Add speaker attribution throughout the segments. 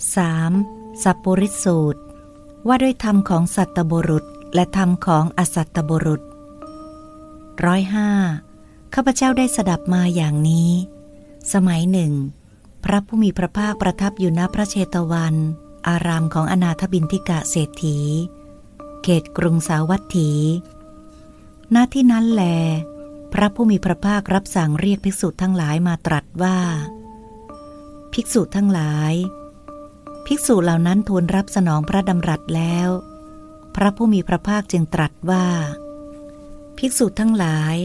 Speaker 1: 3. สัพปริสูตร ว่าด้วยธรรมของสัตตบุรุษและธรรมของอสัตตบุรุษร้อยห้าข้าพเจ้าได้สดับมาอย่างนี้ สมัยหนึ่ง พระผู้มีพระภาคประทับอยู่ณพระเชตวัน อารามของอนาถบินทิกะเศรษฐี เขตกรุงสาวัตถี ณที่นั้นแล พระผู้มีพระภาครับสั่งเรียกภิกษุทั้งหลายมาตรัสว่า ภิกษุทั้งหลาย ภิกษุเหล่านั้นทูลรับสนองพระดำรัสแล้ว พระผู้มีพระภาคจึงตรัสว่า ภิกษุทั้งหลาย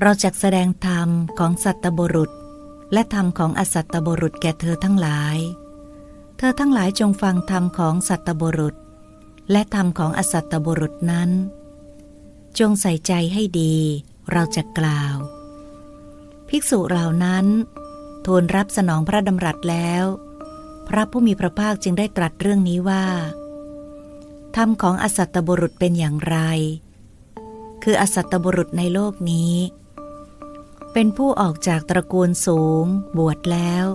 Speaker 1: เราจะแสดงธรรมของสัตตบุรุษ และธรรมของอสัตตบุรุษแก่เธอทั้งหลาย เธอทั้งหลายจงฟังธรรมของสัตตบุรุษ และธรรมของอสัตตบุรุษนั้น จงใส่ใจให้ดี เราจะกล่าว ภิกษุเหล่านั้นทูลรับสนองพระดำรัสแล้ว ระผู้มีพระภาคจึงได้ตรัสเรื่องนี้ว่า ธรรมของอสัตตบุรุษเป็นอย่างไร คืออสัตตบุรุษในโลกนี้ เป็นผู้ออกจากตระกูลสูง บวชแล้ว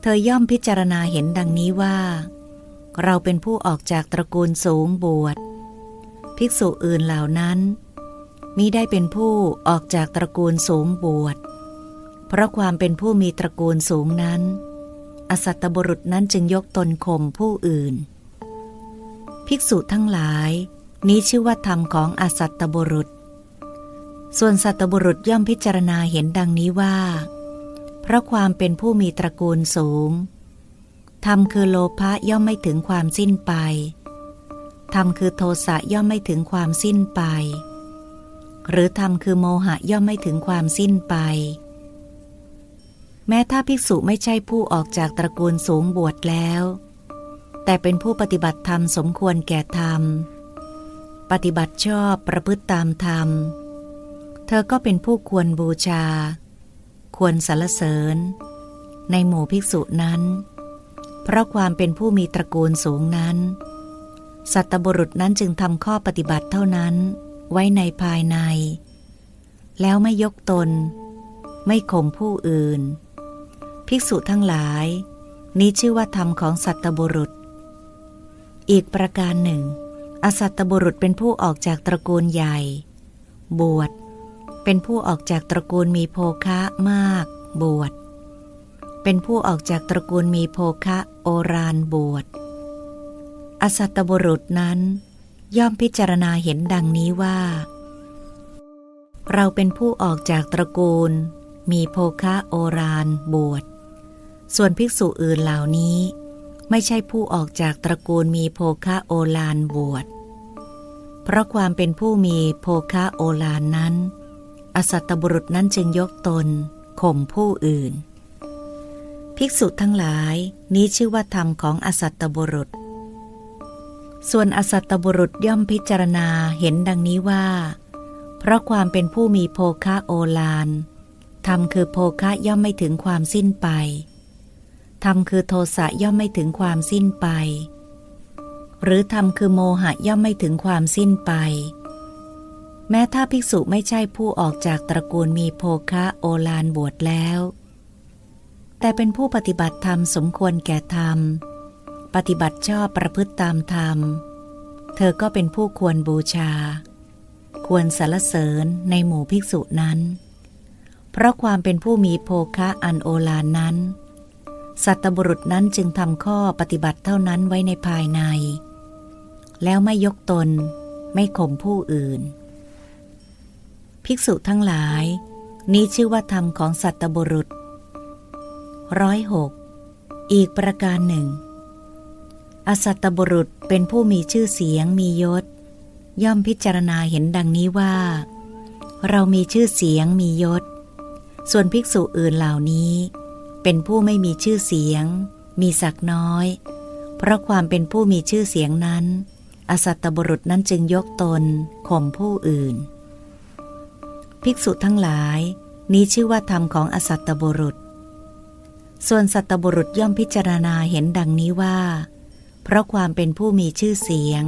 Speaker 1: เธอย่อมพิจารณาเห็นดังนี้ว่า เราเป็นผู้ออกจากตระกูลสูงบวช ภิกษุอื่นเหล่านั้นมิได้เป็นผู้ออกจากตระกูลสูงบวช เพราะความเป็นผู้มีตระกูลสูงนั้น อสัตตบุรุษนั้นจึงยกตนข่มผู้อื่น ภิกษุทั้งหลาย นี้ชื่อว่าธรรมของอสัตตบุรุษ ส่วนสัตตบุรุษย่อมพิจารณาเห็นดังนี้ว่า เพราะความเป็นผู้มีตระกูลสูงธรรมคือโลภะย่อมไม่ถึงความสิ้นไป ธรรมคือโทสะย่อมไม่ถึงความสิ้นไป หรือธรรมคือโมหะย่อมไม่ถึงความสิ้นไป แม้ถ้าภิกษุไม่ใช่ผู้ออกจากตระกูลสูงบวชแล้ว แต่เป็นผู้ปฏิบัติธรรมสมควรแก่ธรรม ปฏิบัติชอบประพฤติตามธรรม เธอก็เป็นผู้ควรบูชา ควรสรรเสริญ ในหมู่ภิกษุนั้น เพราะความเป็นผู้มีตระกูลสูงนั้น สัตบุรุษนั้นจึงทำข้อปฏิบัติเท่านั้นไว้ในภายใน แล้วไม่ยกตน ไม่ข่มผู้อื่น ภิกษุทั้งหลาย นี้ชื่อว่าธรรมของสัตบุรุษ อีกประการหนึ่ง อสัตบุรุษเป็นผู้ออกจากตระกูลใหญ่ บวช เป็นผู้ออกจากตระกูลมีโภคะมาก บวช เป็นผู้ออกจากตระกูลมีโภคะโอรานบวช อสัตบุรุษนั้นย่อมพิจารณาเห็นดังนี้ว่า เราเป็นผู้ออกจากตระกูล มีโภคะโอรานบวช ส่วนภิกษุอื่นเหล่านี้ ไม่ใช่ผู้ออกจากตระกูลมีโภคะโอลานบวช เพราะความเป็นผู้มีโภคะโอลานนั้น อสัตตบุรุษนั้นจึงยกตนข่มผู้อื่น ภิกษุทั้งหลายนี้ชื่อว่าธรรมของอสัตตบุรุษ ส่วนอสัตตบุรุษย่อมพิจารณาเห็นดังนี้ว่า เพราะความเป็นผู้มีโภคะโอลานธรรมคือโภคะย่อมไม่ถึงความสิ้นไป ธรรมคือโทสะย่อมไม่ถึงความสิ้นไป หรือธรรมคือโมหะย่อมไม่ถึงความสิ้นไป แม้ถ้าภิกษุไม่ใช่ผู้ออกจากตระกูลมีโภคะโอลานบวชแล้ว แต่เป็นผู้ปฏิบัติธรรมสมควรแก่ธรรม ปฏิบัติชอบประพฤติตามธรรม เธอก็เป็นผู้ควรบูชา ควรสรรเสริญในหมู่ภิกษุนั้น เพราะความเป็นผู้มีโภคะอันโอลานนั้น สัตบุรุษนั้นจึงทำข้อปฏิบัติเท่านั้นไว้ในภายใน แล้วไม่ยกตน ไม่ข่มผู้อื่น ภิกษุทั้งหลาย นี้ชื่อว่าธรรมของสัตบุรุษร้อยหกอีกประการหนึ่ง อสัตบุรุษเป็นผู้มีชื่อเสียงมียศ ย่อมพิจารณาเห็นดังนี้ว่า เรามีชื่อเสียงมียศ ส่วนภิกษุอื่นเหล่านี้ เป็นผู้ไม่มีชื่อเสียง มีศักน้อย เพราะความเป็นผู้มีชื่อเสียงนั้น อสัตตบุรุษนั้นจึงยกตนข่มผู้อื่น ภิกษุทั้งหลาย นี้ชื่อว่าธรรมของอสัตตบุรุษ ส่วนสัตบุรุษย่อมพิจารณาเห็นดังนี้ว่า เพราะความเป็นผู้มีชื่อเสียง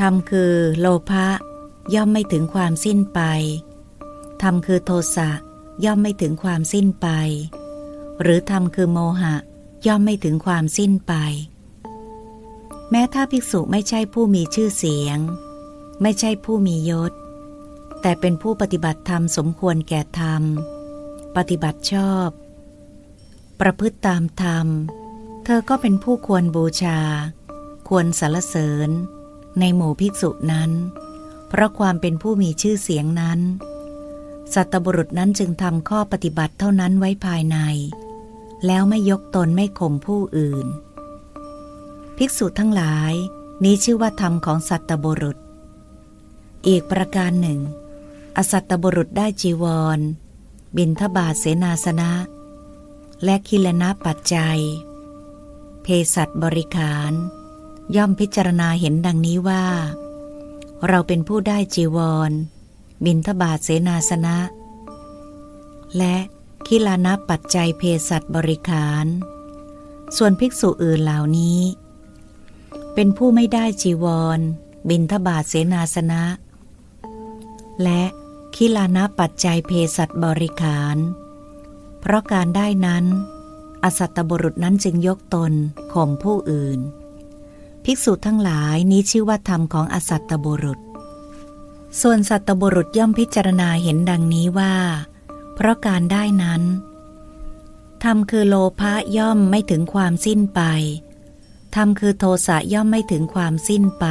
Speaker 1: ธรรมคือโลภะย่อมไม่ถึงความสิ้นไปธรรมคือโทสะย่อมไม่ถึงความสิ้นไป หรือธรรมคือโมหะ ย่อมไม่ถึงความสิ้นไป แม้ถ้าภิกษุไม่ใช่ผู้มีชื่อเสียง ไม่ใช่ผู้มียศ แต่เป็นผู้ปฏิบัติธรรมสมควรแก่ธรรม ปฏิบัติชอบ ประพฤติตามธรรม เธอก็เป็นผู้ควรบูชา ควรสรรเสริญ ในหมู่ภิกษุนั้น เพราะความเป็นผู้มีชื่อเสียงนั้นสัตบุรุษนั้นจึงทำข้อปฏิบัติเท่านั้นไว้ภายใน แล้วไม่ยกตนไม่ข่มผู้อื่น ภิกษุทั้งหลายนี้ชื่อว่าธรรมของสัตบุรุษ อีกประการหนึ่ง อสัตบุรุษได้จีวร บินทบาทเสนาสนะ และคิลนะปัจจัยเภสัชบริขาร ย่อมพิจารณาเห็นดังนี้ว่า เราเป็นผู้ได้จีวร บินทบาทเสนาสนะ และ คิลานะปัจจัยเภสัชบริขาร ส่วนภิกษุอื่นเหล่านี้ เป็นผู้ไม่ได้จีวร บินทบาทเสนาสนะ และคิลานะปัจจัยเภสัชบริขาร เพราะการได้นั้น อสัตตบุรุษนั้นจึงยกตนข่มผู้อื่น ภิกษุทั้งหลายนี้ชื่อว่าธรรมของอสัตตบุรุษ ส่วนสัตตบุรุษย่อมพิจารณาเห็นดังนี้ว่า เพราะการได้นั้นธรรมคือโลภะย่อมไม่ถึงความสิ้นไปธรรมคือโทสะย่อมไม่ถึงความสิ้นไป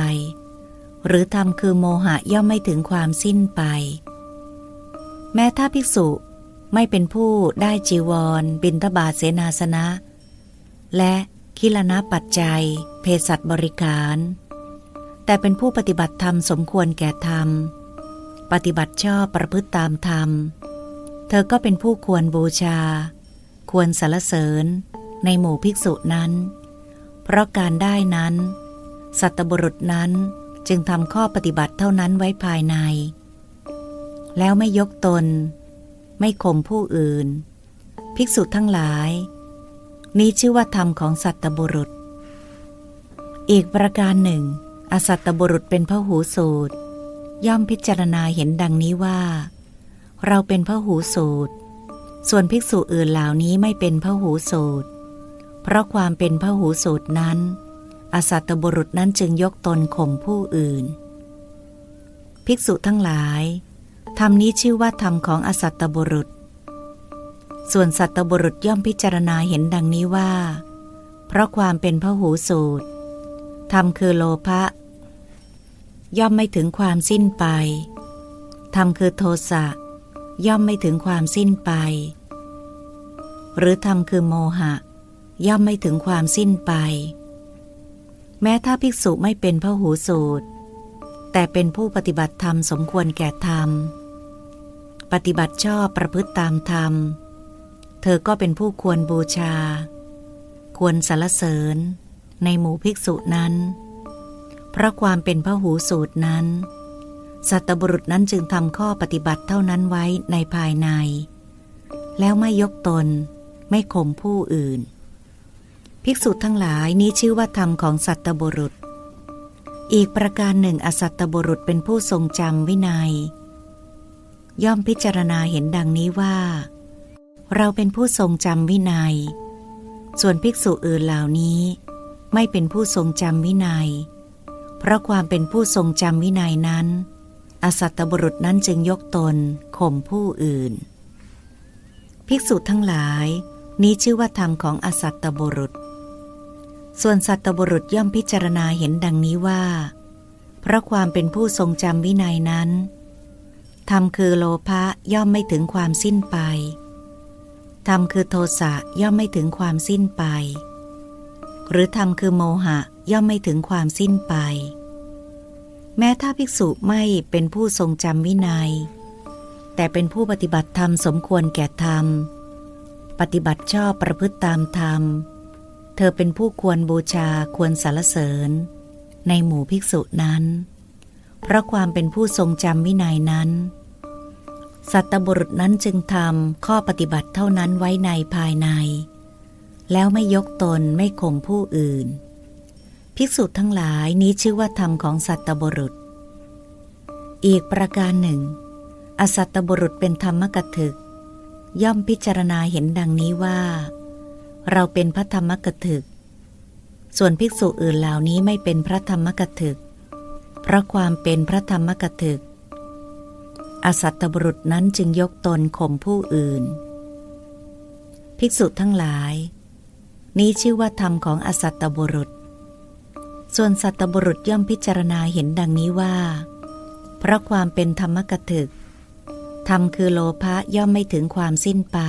Speaker 1: หรือธรรมคือโมหะย่อมไม่ถึงความสิ้นไป แม้ถ้าภิกษุไม่เป็นผู้ได้จีวร บินทบาทเสนาสนะ และคิลนะปัจจัย เภสัชบริการ แต่เป็นผู้ปฏิบัติธรรมสมควรแก่ธรรม ปฏิบัติชอบประพฤติตามธรรม เธอก็เป็นผู้ควรบูชา ควรสรรเสริญในหมู่ภิกษุนั้น เพราะการได้นั้น สัตบุรุษนั้นจึงทำข้อปฏิบัติเท่านั้นไว้ภายใน แล้วไม่ยกตน ไม่ข่มผู้อื่น ภิกษุทั้งหลาย นี้ชื่อว่าธรรมของสัตบุรุษ อีกประการหนึ่ง อสัตบุรุษเป็นพระหูสูตร ย่อมพิจารณาเห็นดังนี้ว่า เราเป็นพระหูสูตร ส่วนภิกษุอื่นเหล่านี้ไม่เป็นพระหูสูตร เพราะความเป็นพระหูสูตรนั้น อสัตตบุรุษนั้นจึงยกตนข่มผู้อื่น ภิกษุทั้งหลายธรรมนี้ชื่อว่าธรรมของอสัตตบุรุษ ส่วนสัตตบุรุษย่อมพิจารณาเห็นดังนี้ว่า เพราะความเป็นพระหูสูตรธรรมคือโลภะย่อมไม่ถึงความสิ้นไปธรรมคือโทสะ ย่อมไม่ถึงความสิ้นไป หรือธรรมคือโมหะ ย่อมไม่ถึงความสิ้นไป แม้ถ้าภิกษุไม่เป็นพระหูสูตร แต่เป็นผู้ปฏิบัติธรรมสมควรแก่ธรรม ปฏิบัติชอบประพฤติตามธรรม เธอก็เป็นผู้ควรบูชา ควรสรรเสริญในหมู่ภิกษุนั้น เพราะความเป็นพระหูสูตรนั้น สัตบุรุษนั้นจึงทำข้อปฏิบัติเท่านั้นไว้ในภายใน แล้วไม่ยกตน ไม่ข่มผู้อื่น ภิกษุทั้งหลายนี้ชื่อว่าธรรมของสัตบุรุษ อีกประการหนึ่งอสัตตบุรุษเป็นผู้ทรงจำวินัย ย่อมพิจารณาเห็นดังนี้ว่า เราเป็นผู้ทรงจำวินัย ส่วนภิกษุอื่นเหล่านี้ ไม่เป็นผู้ทรงจำวินัย เพราะความเป็นผู้ทรงจำวินัยนั้น อสัตตบุรุษนั้นจึงยกตนข่มผู้อื่น ภิกษุทั้งหลาย นี้ชื่อว่าธรรมของอสัตตบุรุษ ส่วนสัตตบุรุษย่อมพิจารณาเห็นดังนี้ว่า เพราะความเป็นผู้ทรงจำวินัยนั้นธรรมคือโลภะย่อมไม่ถึงความสิ้นไปธรรมคือโทสะย่อมไม่ถึงความสิ้นไป หรือธรรมคือโมหะย่อมไม่ถึงความสิ้นไป แม้ถ้าภิกษุไม่เป็นผู้ทรงจำวินัย แต่เป็นผู้ปฏิบัติธรรมสมควรแก่ธรรม ปฏิบัติชอบประพฤติตามธรรม เธอเป็นผู้ควรบูชาควรสรรเสริญ ในหมู่ภิกษุนั้น เพราะความเป็นผู้ทรงจำวินัยนั้น สัตบุรุษนั้นจึงทำข้อปฏิบัติเท่านั้นไว้ในภายใน แล้วไม่ยกตนไม่ข่มผู้อื่น ภิกษุทั้งหลายนี้ชื่อว่าธรรมของสัตบุรุษ อีกประการหนึ่ง อสัตบุรุษเป็นธรรมกถึก ย่อมพิจารณาเห็นดังนี้ว่า เราเป็นพระธรรมกถึก ส่วนภิกษุอื่นเหล่านี้ไม่เป็นพระธรรมกถึก เพราะความเป็นพระธรรมกถึก อสัตตบุรุษนั้นจึงยกตนข่มผู้อื่น ภิกษุทั้งหลาย นี้ชื่อว่าธรรมของอสัตตบุรุษ ส่วนสัตบุรุษย่อมพิจารณาเห็นดังนี้ว่า เพราะความเป็นธรรมกถึกธรรมคือโลภะย่อมไม่ถึงความสิ้นไป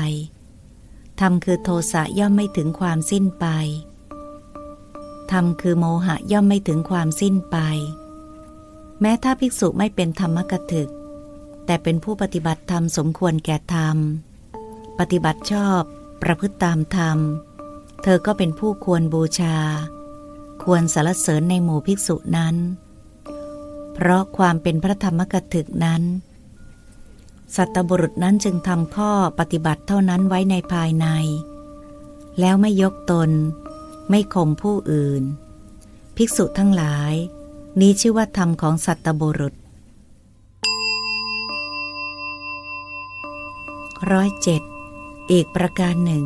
Speaker 1: ธรรมคือโทสะย่อมไม่ถึงความสิ้นไปธรรมคือโมหะย่อมไม่ถึงความสิ้นไป แม้ถ้าภิกษุไม่เป็นธรรมกถึก แต่เป็นผู้ปฏิบัติธรรมสมควรแก่ธรรม ปฏิบัติชอบ ประพฤติตามธรรม เธอก็เป็นผู้ควรบูชา ควรสรรเสริญในหมู่ภิกษุนั้น เพราะความเป็นพระธรรมกถึกนั้น สัตบุรุษนั้นจึงทำข้อปฏิบัติเท่านั้นไว้ในภายใน แล้วไม่ยกตน ไม่ข่มผู้อื่น ภิกษุทั้งหลาย นี้ชื่อว่าธรรมของสัตบุรุษร้อยเจ็ดอีกประการหนึ่ง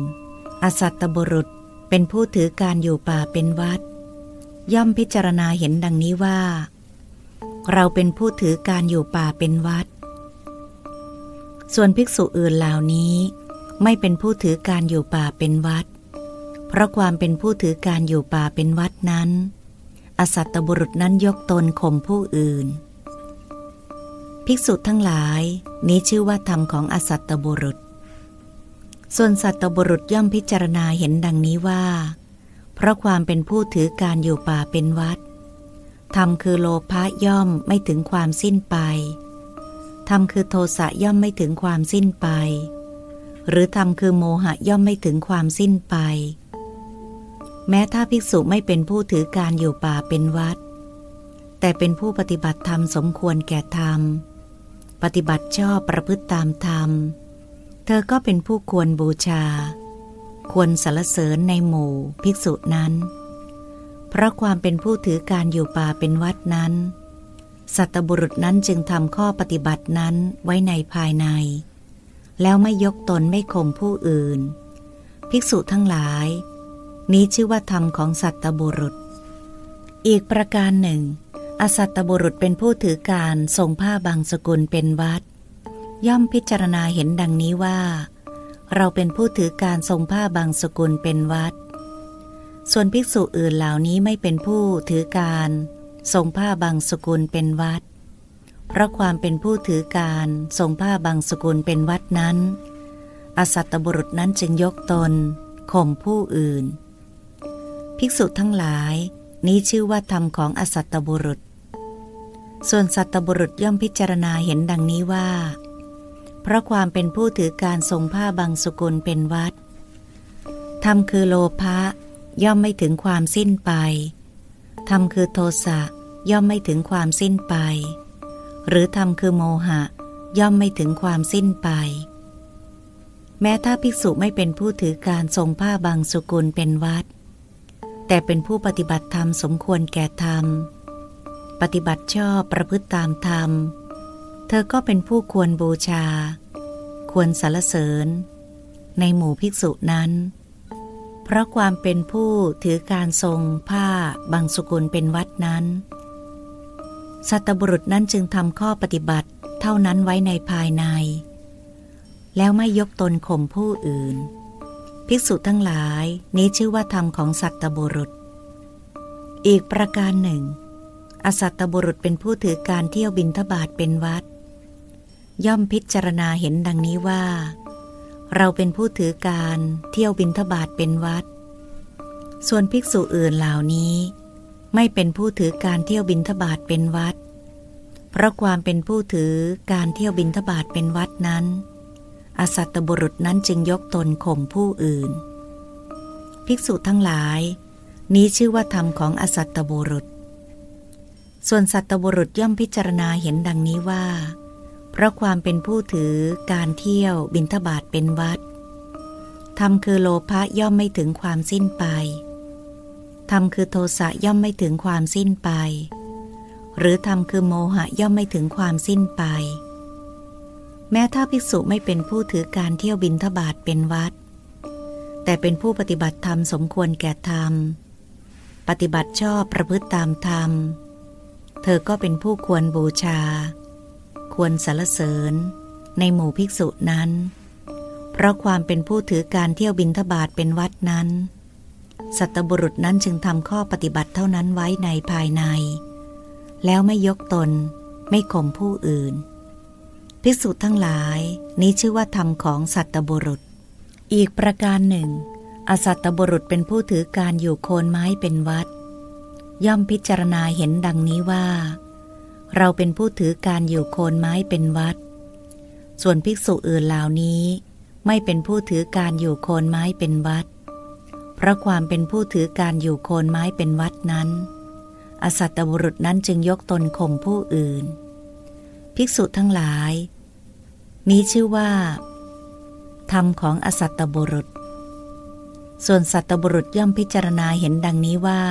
Speaker 1: อสัตตบุรุษเป็นผู้ถือการอยู่ป่าเป็นวัด ย่อมพิจารณาเห็นดังนี้ว่า เราเป็นผู้ถือการอยู่ป่าเป็นวัด ส่วนภิกษุอื่นเหล่านี้ไม่เป็นผู้ถือการอยู่ป่าเป็นวัด เพราะความเป็นผู้ถือการอยู่ป่าเป็นวัดนั้น อสัตตบุรุษนั้นยกตนข่มผู้อื่น ภิกษุทั้งหลายนี้ชื่อว่าธรรมของอสัตตบุรุษ ส่วนสัตตบุรุษย่อมพิจารณาเห็นดังนี้ว่า เพราะความเป็นผู้ถือการอยู่ป่าเป็นวัดธรรมคือโลภะย่อมไม่ถึงความสิ้นไปธรรมคือโทสะย่อมไม่ถึงความสิ้นไป หรือธรรมคือโมหะย่อมไม่ถึงความสิ้นไป แม้ถ้าภิกษุไม่เป็นผู้ถือการอยู่ป่าเป็นวัด แต่เป็นผู้ปฏิบัติธรรมสมควรแก่ธรรม ปฏิบัติชอบประพฤติตามธรรม เธอก็เป็นผู้ควรบูชา ควรสรรเสริญในหมู่ภิกษุนั้น เพราะความเป็นผู้ถือการอยู่ป่าเป็นวัดนั้น สัตบุรุษนั้นจึงทำข้อปฏิบัตินั้นไว้ในภายใน แล้วไม่ยกตนไม่ข่มผู้อื่น ภิกษุทั้งหลาย นี้ชื่อว่าธรรมของสัตบุรุษ อีกประการหนึ่ง อสัตบุรุษเป็นผู้ถือการทรงผ้าบางสกุลเป็นวัด ย่อมพิจารณาเห็นดังนี้ว่า เราเป็นผู้ถือการทรงผ้าบางสกุลเป็นวัด ส่วนภิกษุอื่นเหล่านี้ไม่เป็นผู้ถือการทรงผ้าบางสกุลเป็นวัด เพราะความเป็นผู้ถือการทรงผ้าบางสกุลเป็นวัดนั้น อสัตตบุรุษนั้นจึงยกตนข่มผู้อื่น ภิกษุทั้งหลายนี้ชื่อว่าธรรมของอสัตตบุรุษ ส่วนสัตตบุรุษย่อมพิจารณาเห็นดังนี้ว่า เพราะความเป็นผู้ถือการทรงผ้าบางสกุลเป็นวัดธรรมคือโลภะย่อมไม่ถึงความสิ้นไปธรรมคือโทสะย่อมไม่ถึงความสิ้นไป หรือธรรมคือโมหะ ย่อมไม่ถึงความสิ้นไป แม้ถ้าภิกษุไม่เป็นผู้ถือการทรงผ้าบางสกุลเป็นวัด แต่เป็นผู้ปฏิบัติธรรมสมควรแก่ธรรม ปฏิบัติชอบประพฤติตามธรรม เธอก็เป็นผู้ควรบูชา ควรสรรเสริญ ในหมู่ภิกษุนั้น เพราะความเป็นผู้ถือการทรงผ้าบางสุกุลเป็นวัดนั้น สัตบุรุษนั้นจึงทำข้อปฏิบัติเท่านั้นไว้ในภายใน แล้วไม่ยกตนข่มผู้อื่น ภิกษุทั้งหลายนี้ชื่อว่าธรรมของสัตบุรุษ อีกประการหนึ่ง อสัตบุรุษเป็นผู้ถือการเที่ยวบินทบาทเป็นวัด ย่อมพิจารณาเห็นดังนี้ว่า เราเป็นผู้ถือการเที่ยวบินทบาทเป็นวัด ส่วนภิกษุอื่นเหล่านี้ ไม่เป็นผู้ถือการเที่ยวบินทบาทเป็นวัด เพราะความเป็นผู้ถือการเที่ยวบินทบาทเป็นวัดนั้น อสัตตบุรุษนั้นจึงยกตนข่มผู้อื่น ภิกษุทั้งหลาย นี้ชื่อว่าธรรมของอสัตตบุรุษ ส่วนสัตตบุรุษย่อมพิจารณาเห็นดังนี้ว่า เพราะความเป็นผู้ถือการเที่ยวบินทบาทเป็นวัดธรรมคือโลภะย่อมไม่ถึงความสิ้นไปธรรมคือโทสะย่อมไม่ถึงความสิ้นไป หรือธรรมคือโมหะย่อมไม่ถึงความสิ้นไป แม้ถ้าภิกษุไม่เป็นผู้ถือการเที่ยวบินทบาทเป็นวัด แต่เป็นผู้ปฏิบัติธรรมสมควรแก่ธรรม ปฏิบัติชอบประพฤติตามธรรม เธอก็เป็นผู้ควรบูชา ควรสรรเสริญ ในหมู่ภิกษุนั้น เพราะความเป็นผู้ถือการเที่ยวบินทบาทเป็นวัดนั้น สัตบุรุษนั้นจึงทำข้อปฏิบัติเท่านั้นไว้ในภายใน แล้วไม่ยกตนไม่ข่มผู้อื่น ภิกษุทั้งหลายนี้ชื่อว่าธรรมของสัตบุรุษ อีกประการหนึ่ง อสัตบุรุษเป็นผู้ถือการอยู่โคนไม้เป็นวัด ย่อมพิจารณาเห็นดังนี้ว่า เราเป็นผู้ถือการอยู่โคนไม้เป็นวัด ส่วนภิกษุอื่นเหล่านี้ ไม่เป็นผู้ถือการอยู่โคนไม้เป็นวัด เพราะความเป็นผู้ถือการอยู่โคนไม้เป็นวัดนั้น อสัตตบุรุษนั้นจึงยกตนข่มผู้อื่น ภิกษุทั้งหลาย นี้ชื่อว่า ธรรมของอสัตตบุรุษ ส่วนสัตตบุรุษย่อมพิจารณาเห็นดังนี้ว่า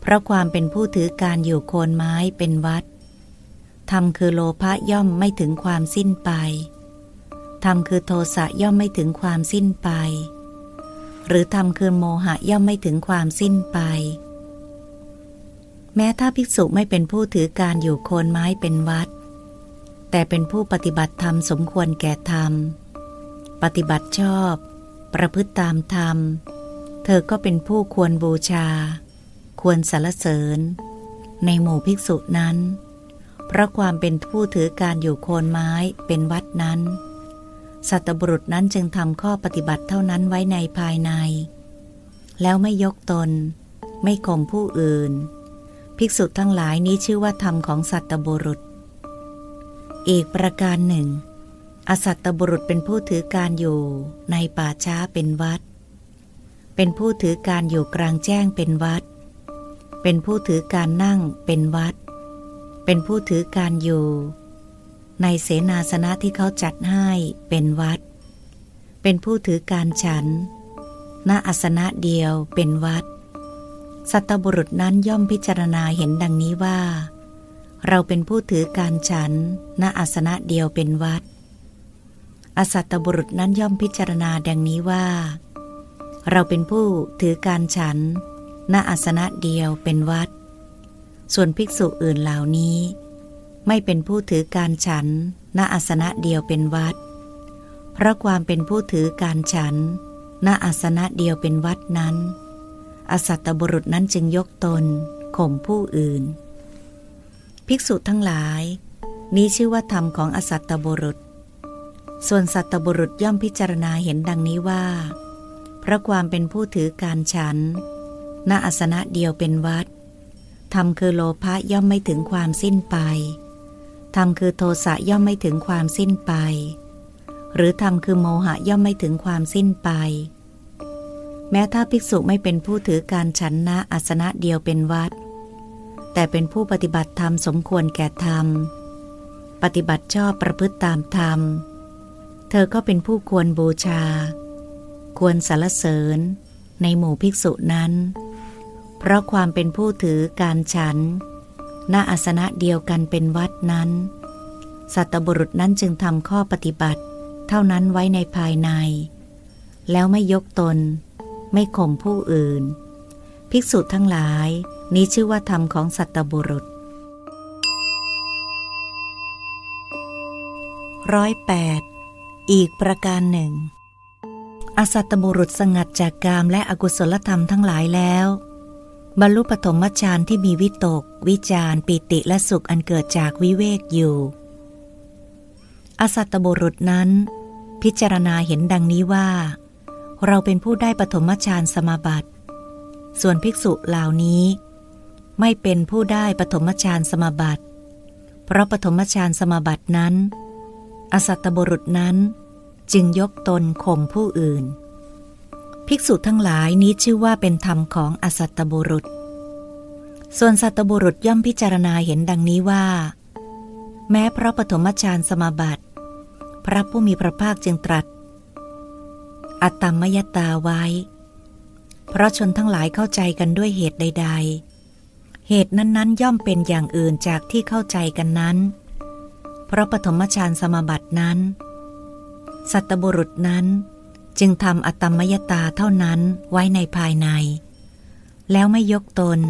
Speaker 1: เพราะความเป็นผู้ถือการอยู่โคนไม้เป็นวัด ธรรมคือโลภะย่อมไม่ถึงความสิ้นไป ธรรมคือโทสะย่อมไม่ถึงความสิ้นไป หรือธรรมคือโมหะย่อมไม่ถึงความสิ้นไป แม้ถ้าภิกษุไม่เป็นผู้ถือการอยู่โคนไม้เป็นวัด แต่เป็นผู้ปฏิบัติธรรมสมควรแก่ธรรม ปฏิบัติชอบ ประพฤติตามธรรม เธอก็เป็นผู้ควรบูชา ควรสรรเสริญ ในหมู่ภิกษุนั้น เพราะความเป็นผู้ถือการอยู่โคนไม้เป็นวัดนั้น สัตบุรุษนั้นจึงทำข้อปฏิบัติเท่านั้นไว้ในภายใน แล้วไม่ยกตน ไม่ข่มผู้อื่น ภิกษุทั้งหลายนี้ชื่อว่าธรรมของสัตบุรุษ อีกประการหนึ่ง อสัตตบุรุษเป็นผู้ถือการอยู่ในป่าช้าเป็นวัด เป็นผู้ถือการอยู่กลางแจ้งเป็นวัด เป็นผู้ถือการนั่งเป็นวัด เป็นผู้ถือการอยู่ ในเสนาสนะที่เขาจัดให้เป็นวัด เป็นผู้ถือการฉันณอาสนะเดียวเป็นวัด สัตบุรุษนั้นย่อมพิจารณาเห็นดังนี้ว่า เราเป็นผู้ถือการฉันณอาสนะเดียวเป็นวัด อสัตบุรุษนั้นย่อมพิจารณาดังนี้ว่า เราเป็นผู้ถือการฉันณอาสนะเดียวเป็นวัด ส่วนภิกษุอื่นเหล่านี้ ไม่เป็นผู้ถือการฉันณอาสนะเดียวเป็นวัด เพราะความเป็นผู้ถือการฉันณอาสนะเดียวเป็นวัดนั้น อสัตตบุรุษนั้นจึงยกตนข่มผู้อื่น ภิกษุทั้งหลาย นี้ชื่อว่าธรรมของอสัตตบุรุษ ส่วนสัตตบุรุษย่อมพิจารณาเห็นดังนี้ว่า เพราะความเป็นผู้ถือการฉันณอาสนะเดียวเป็นวัด ธรรมคือโลภะย่อมไม่ถึงความสิ้นไป ธรรมคือโทสะย่อมไม่ถึงความสิ้นไป หรือธรรมคือโมหะย่อมไม่ถึงความสิ้นไป แม้ถ้าภิกษุไม่เป็นผู้ถือการฉันนะอาสนะเดียวเป็นวัด แต่เป็นผู้ปฏิบัติธรรมสมควรแก่ธรรม ปฏิบัติชอบประพฤติตามธรรม เธอก็เป็นผู้ควรบูชา ควรสรรเสริญ ในหมู่ภิกษุนั้น เพราะความเป็นผู้ถือการฉันณอาสนะเดียวกันเป็นวัดนั้น สัตบุรุษนั้นจึงทำข้อปฏิบัติ เท่านั้นไว้ในภายใน แล้วไม่ยกตน ไม่ข่มผู้อื่น ภิกษุทั้งหลาย นี้ชื่อว่าธรรมของสัตบุรุษร้อยแปดอีกประการหนึ่ง อสัตบุรุษสงัดจากกามและอกุศลธรรมทั้งหลายแล้ว บรรลุปฐมฌานที่มีวิตก วิจารปิติและสุขอันเกิดจากวิเวกอยู่ อสัตตบุรุษนั้น พิจารณาเห็นดังนี้ว่า เราเป็นผู้ได้ปฐมฌานสมาบัติ ส่วนภิกษุเหล่านี้ ไม่เป็นผู้ได้ปฐมฌานสมาบัติ เพราะปฐมฌานสมาบัตินั้น อสัตบุรุษนั้นจึงยกตนข่มผู้อื่น ภิกษุทั้งหลายนี้ชื่อว่าเป็นธรรมของอสัตตบุรุษ ส่วนสัตตบุรุษย่อมพิจารณาเห็นดังนี้ว่า แม้เพราะปฐมฌานสมาบัติ พระผู้มีพระภาคจึงตรัส อัตตมยตาไว้ เพราะชนทั้งหลายเข้าใจกันด้วยเหตุใด ๆ เหตุนั้นๆ ย่อมเป็นอย่างอื่นจากที่เข้าใจกันนั้น เพราะปฐมฌานสมาบัตินั้น สัตบุรุษนั้น จึงทำอตตมยตาเท่านั้นไว้ในภายใน แล้วไม่ยกตน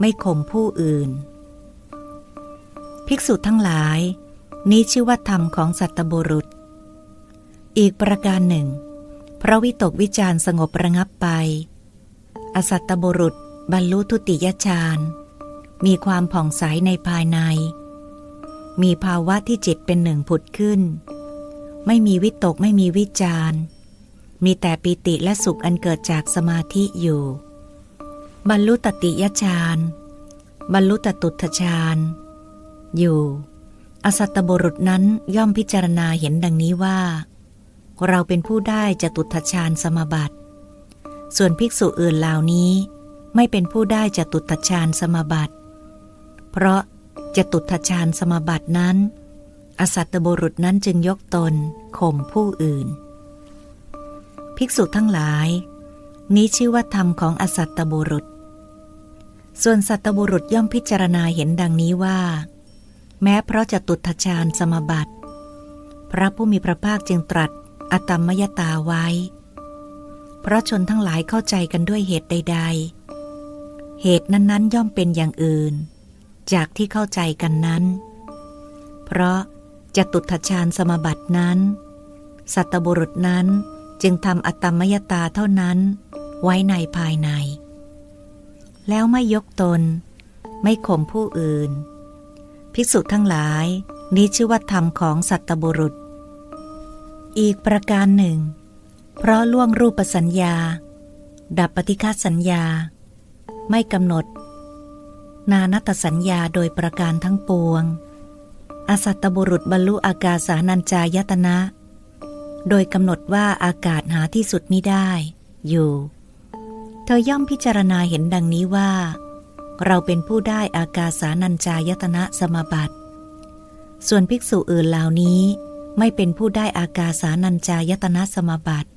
Speaker 1: ไม่ข่มผู้อื่น ภิกษุทั้งหลาย นี้ชื่อว่าธรรมของสัตบุรุษ อีกประการหนึ่ง พระวิตกวิจารสงบระงับไป อสัตตบุรุษบรรลุทุติยฌานมีความผ่องใสในภายใน มีภาวะที่จิตเป็นหนึ่งผุดขึ้น ไม่มีวิตกไม่มีวิจารณ์ มีแต่ปิติและสุขอันเกิดจากสมาธิอยู่ บรรลุตติยฌานบรรลุตตุตฌานอยู่ อสัตตบุรุษนั้นย่อมพิจารณาเห็นดังนี้ว่า เราเป็นผู้ได้จตุตฌานสมาบัติ ส่วนภิกษุอื่นเหล่านี้ ไม่เป็นผู้ได้จตุตฌานสมาบัติ เพราะจตุตฌานสมาบัตินั้น อสัตตบุรุษนั้นจึงยกตนข่มผู้อื่น ภิกษุทั้งหลาย นี้ชื่อว่าธรรมของอสัตตบุรุษ ส่วนสัตตบุรุษย่อมพิจารณาเห็นดังนี้ว่า แม้เพราะจะตุตฌานสมบัติ พระผู้มีพระภาคจึงตรัสอตตมยตาไว้ เพราะชนทั้งหลายเข้าใจกันด้วยเหตุใด ๆ เหตุนั้นๆย่อมเป็นอย่างอื่น จากที่เข้าใจกันนั้น เพราะจะตุตฌานสมบัตินั้น สัตบุรุษนั้น จึงทำอตตมยตาเท่านั้น ไว้ในภายใน แล้วไม่ยกตน ไม่ข่มผู้อื่น ภิกษุทั้งหลาย นี้ชื่อว่าธรรมของสัตบุรุษ อีกประการหนึ่ง เพราะล่วงรูปสัญญา ดับปฏิฆาสัญญา ไม่กำหนด นานัตสัญญาโดยประการทั้งปวง อสัตตบุรุษบรรลุอากาสานัญจายตนะ โดยกำหนดว่าอากาศหาที่สุดมิได้ อยู่ เธอย่อมพิจารณาเห็นดังนี้ว่า เราเป็นผู้ได้อากาสานัญจายตนะสมบัติ ส่วนภิกษุอื่นเหล่านี้ไม่เป็นผู้ได้อากาสานัญจายตนะสมบัติ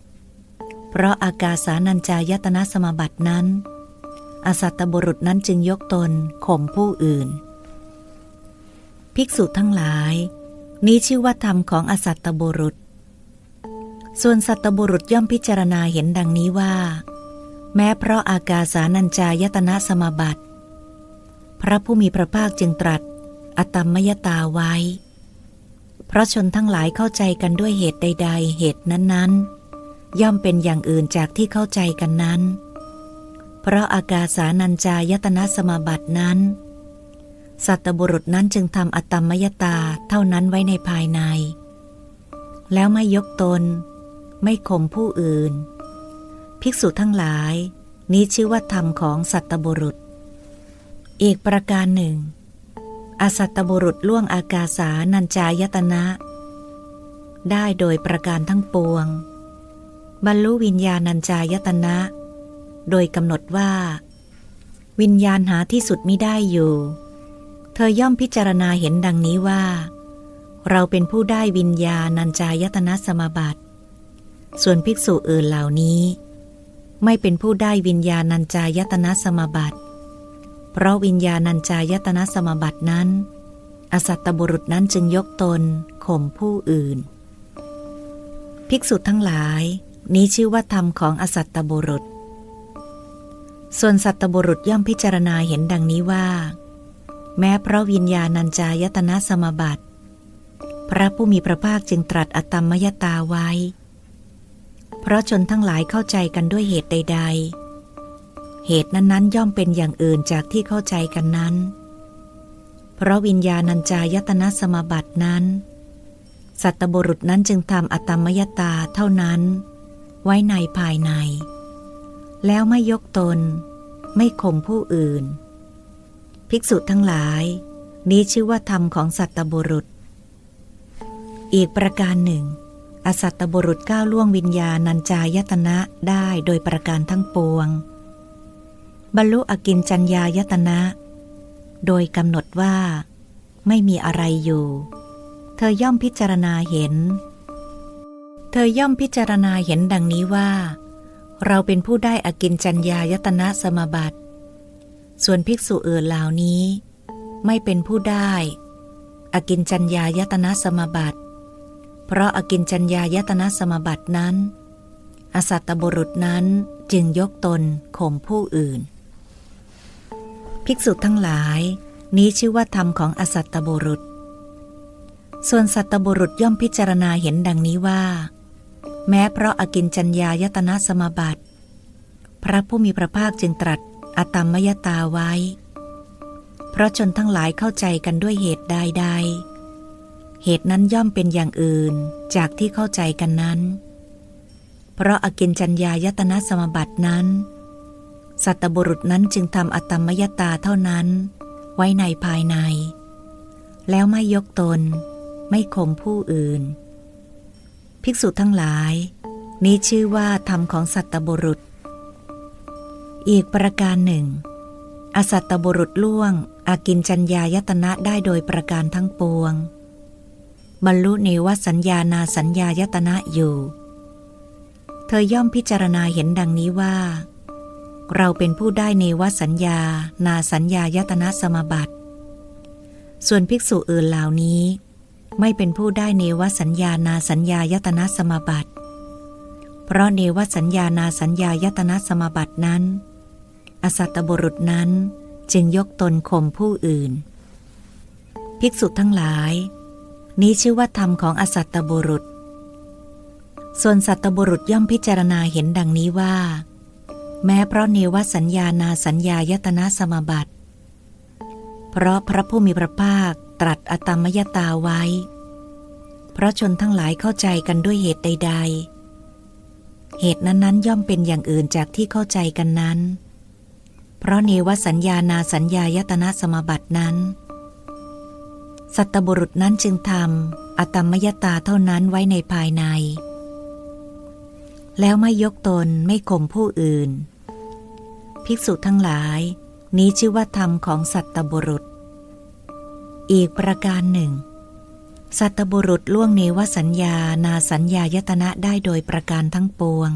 Speaker 1: เพราะอากาสานัญจายตนะสมบัตินั้น อสัตตบุรุษนั้นจึงยกตนข่มผู้อื่น ภิกษุทั้งหลาย นี้ชื่อว่าธรรมของอสัตตบุรุษ ส่วนสัตตบุรุษย่อมพิจารณาเห็นดังนี้ว่า แม้เพราะอากาสานัญจายตนะสมบัติ พระผู้มีพระภาคจึงตรัส อตมมยตาไว้ เพราะชนทั้งหลายเข้าใจกันด้วยเหตุใด ๆ เหตุนั้นๆ ย่อมเป็นอย่างอื่นจากที่เข้าใจกันนั้น เพราะอากาสานัญจายตนะสมบัตินั้น สัตบุรุษนั้นจึงทำอตมมยตาเท่านั้นไว้ในภายใน แล้วไม่ยกตน ไม่ข่มผู้อื่น ภิกษุทั้งหลาย นี้ชื่อว่าธรรมของสัตบุรุษ อีกประการหนึ่ง อสัตบุรุษล่วงอากาสานัญจายตนะ ได้โดยประการทั้งปวง บรรลุวิญญาณัญจายตนะ โดยกำหนดว่า วิญญาณหาที่สุดไมิได้อยู่ เธอย่อมพิจารณาเห็นดังนี้ว่าเราเป็นผู้ได้วิญญาณัญจายตนะสมาบัติ ส่วนภิกษุอื่นเหล่านี้ ไม่เป็นผู้ได้วิญญาณัญจายตนะสมบัติ เพราะวิญญาณัญจายตนะสมบัตินั้น อสัตตบุรุษนั้นจึงยกตนข่มผู้อื่น ภิกษุทั้งหลาย นี้ชื่อว่าธรรมของอสัตตบุรุษ ส่วนสัตตบุรุษย่อมพิจารณาเห็นดังนี้ว่า แม้เพราะวิญญาณัญจายตนะสมบัติ พระผู้มีพระภาคจึงตรัสอตตมมยตาไว้ เพราะชนทั้งหลายเข้าใจกันด้วยเหตุใด ๆ เหตุนั้นๆ ย่อมเป็นอย่างอื่นจากที่เข้าใจกันนั้น เพราะวิญญาณัญจายตนะสมาบัตินั้น สัตบุรุษนั้นจึงทำอตตมยตาเท่านั้น ไว้ในภายใน แล้วไม่ยกตน ไม่ข่มผู้อื่น ภิกษุทั้งหลาย นี้ชื่อว่าธรรมของสัตบุรุษ อีกประการหนึ่ง อสัตบุรุษก้าวล่วงวิญญาณัญจายตนะได้โดยประการทั้งปวง บรรลุอกินจัญญายตนะ โดยกำหนดว่า ไม่มีอะไรอยู่ เธอย่อมพิจารณาเห็น เธอย่อมพิจารณาเห็นดังนี้ว่า เราเป็นผู้ได้อกินจัญญายตนะสมาบัติ ส่วนภิกษุอื่นเหล่านี้ ไม่เป็นผู้ได้ อกินจัญญายตนะสมาบัติ เพราะอกินจัญญายตนะสมาบัตินั้น อสัตตบุรุษนั้นจึงยกตนข่มผู้อื่น ภิกษุทั้งหลาย นี้ชื่อว่าธรรมของอสัตตบุรุษ ส่วนสัตตบุรุษย่อมพิจารณาเห็นดังนี้ว่า แม้เพราะอากินจัญญายตนะสมบัติ พระผู้มีพระภาคจึงตรัสอตัมมยตาไว้ เพราะชนทั้งหลายเข้าใจกันด้วยเหตุใดๆ เหตุนั้นย่อมเป็นอย่างอื่นจากที่เข้าใจกันนั้น เพราะอากินจัญญายตนะสมบัตินั้น สัตบุรุษนั้นจึงทำอตมมยตาเท่านั้น ไว้ในภายใน แล้วไม่ยกตน ไม่ข่มผู้อื่น ภิกษุทั้งหลาย นี้ชื่อว่าธรรมของสัตบุรุษ อีกประการหนึ่ง อสัตตบุรุษล่วงอากินจัญญายตนะได้โดยประการทั้งปวง บรรลุเนวสัญญานาสัญญายตนะอยู่ เธอย่อมพิจารณาเห็นดังนี้ว่า เราเป็นผู้ได้เนวสัญญา นาสัญญายตนะสมบัติ ส่วนภิกษุอื่นเหล่านี้ ไม่เป็นผู้ได้เนวสัญญานาสัญญายตนะสมบัติ เพราะเนวสัญญานาสัญญายตนะสมบัตินั้น อสัตตบุรุษนั้นจึงยกตนข่มผู้อื่น ภิกษุทั้งหลาย นี้ชื่อว่าธรรมของอสัตตบุรุษ ส่วนสัตตบุรุษย่อมพิจารณาเห็นดังนี้ว่า แม้เพราะเนวสัญญานาสัญญายตนะสมบัติ เพราะพระผู้มีพระภาคตรัสอตมยตาไว้ เพราะชนทั้งหลายเข้าใจกันด้วยเหตุใด ๆ เหตุนั้นๆย่อมเป็นอย่างอื่นจากที่เข้าใจกันนั้น เพราะเนวสัญญานาสัญญายตนะสมบัตินั้น สัตบุรุษนั้นจึงทำอตมยตาเท่านั้นไว้ในภายใน แล้วไม่ยกตนไม่ข่มผู้อื่น ภิกษุทั้งหลาย นี้ชื่อว่าธรรมของสัตบุรุษ อีกประการหนึ่ง สัตบุรุษล่วงเนวสัญญานาสัญญายตนะได้โดยประการทั้งปวง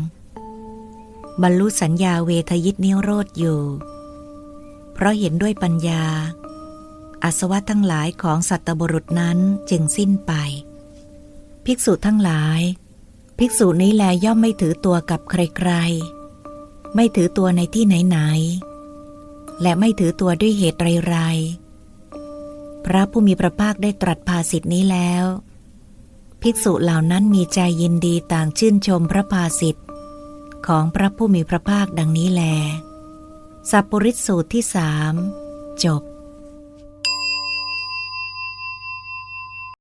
Speaker 1: บรรลุสัญญาเวทยิตนิโรธอยู่ เพราะเห็นด้วยปัญญา อาสวะทั้งหลายของสัตบุรุษนั้นจึงสิ้นไป ภิกษุทั้งหลาย ภิกษุนี้แลย่อมไม่ถือตัวกับใครๆ ไม่ถือตัวในที่ไหนๆ และไม่ถือตัวด้วยเหตุไรๆ พระผู้มีพระภาคได้ตรัสภาสิทธินี้แล้ว ภิกษุเหล่านั้นมีใจยินดีต่างชื่นชมพระภาสิทธิของพระผู้มีพระภาคดังนี้แล สัพปริสสูตรที่สามจบ